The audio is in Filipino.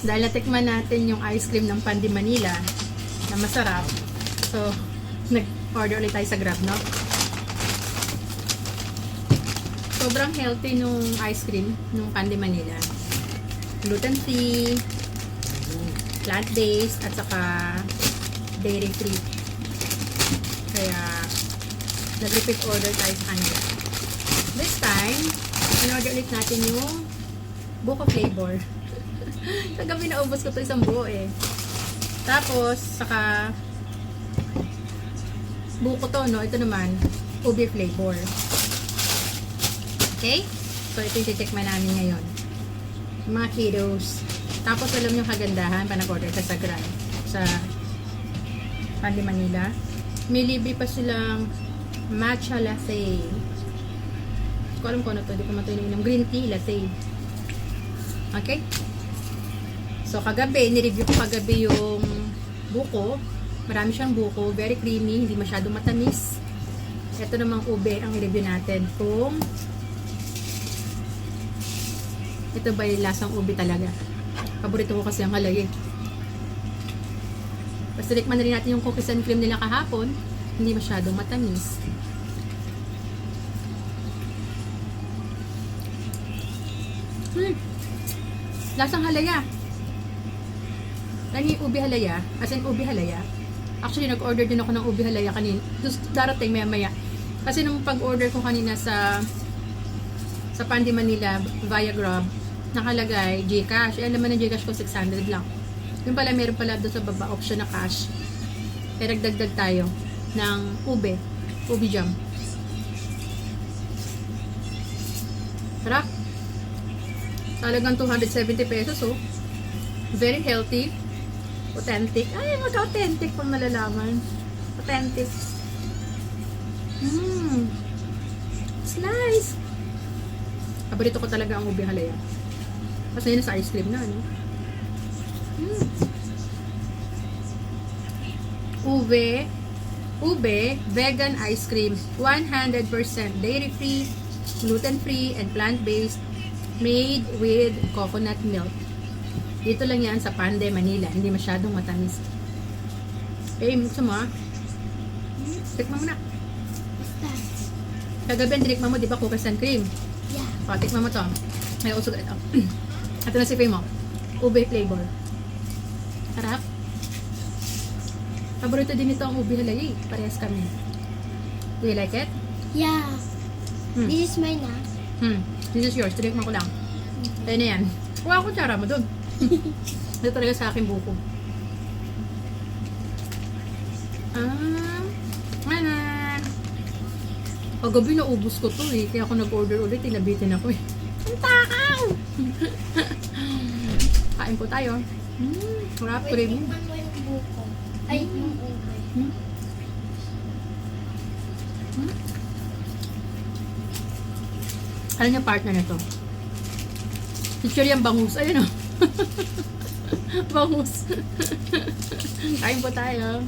Dahil natikman natin yung ice cream ng Pandi Manila na masarap. So, nag-order ulit tayo sa Grab, no? Sobrang healthy nung ice cream nung Pandi Manila. Gluten-free, plant-based, at saka dairy-free. Kaya, nag-repeat order tayo sa kanila. This time, in-order ulit natin yung buko flavor. Kagabi naubos ko to isang buo eh. Tapos, saka buko to, no? Ito naman, ube flavor. Okay? So, ito yung titikman namin ngayon. Mga kiddos. Tapos, alam yung kagandahan pa nag-order ka sa Grand. Sa Pandi Manila. May libre pa silang matcha latte. Hindi ko alam kung ano to. Hindi ko ito ininom. Green tea latte. Okay? So, kagabi, nireview ko kagabi yung buko. Marami siyang buko. Very creamy. Hindi masyado matamis. Ito namang ube ang i-review natin. Kung ito ba yung lasang ube talaga. Paborito ko kasi ang halay eh. Basta tikman na rin natin yung cookies and cream nila kahapon. Hindi masyadong matamis. Hmm. Lasang halaya. Yung ube halaya. As in ube halaya. Actually, nag-order din ako ng ube halaya kanina. Tapos darating maya maya. Kasi nung pag-order ko kanina sa sa Pandi Manila via Grab, nakalagay Gcash. Eh, alam mo ng Gcash ko 600 lang. Yung pala, meron pala doon sa baba option na cash. Kaya nagdagdag tayo ng ube. Ube jam. Sarap. Talagang 270 pesos, oh. Very healthy. Authentic. Ay, mag-authentic kung malalaman. Authentic. Mmm. Slice. Paborito ko talaga ang ube halaya. Kasi yun sa ice cream na, ano? Mm. Ube, ube, vegan ice cream, 100% dairy-free, gluten-free, and plant-based, made with coconut milk. Dito lang yan sa Pande, Manila. Hindi masyadong matamis. Eh, gusto mo ah? Tikman mo na. Kagabi, ang tinikman mo, di ba, cookies and cream? Yeah. O, tikman mo to. May usog ito. ito na si mo. Ube flavor. Harap. Paborito din ito ang ube halay. Parehas kami. Do you like it? Yeah. Hmm. This is mine ah. Hmm. This is yours. Tinikman ko lang. Kaya na yan. Kuha ko tsara mo dun. ito talaga sa akin buko. Ah. Manan. Paggabi naubos ko to eh. Kaya ako nag-order ulit. Tinabitin ako eh. Ang takaw! Kain po tayo. Hmm. Wrap Wait, cream. tingnan mo yung buko. Ay, yung ube. Hmm. Hmm. Ano niya partner na to? Picture yung bangus. Ayun o. bangus. Kain po tayo.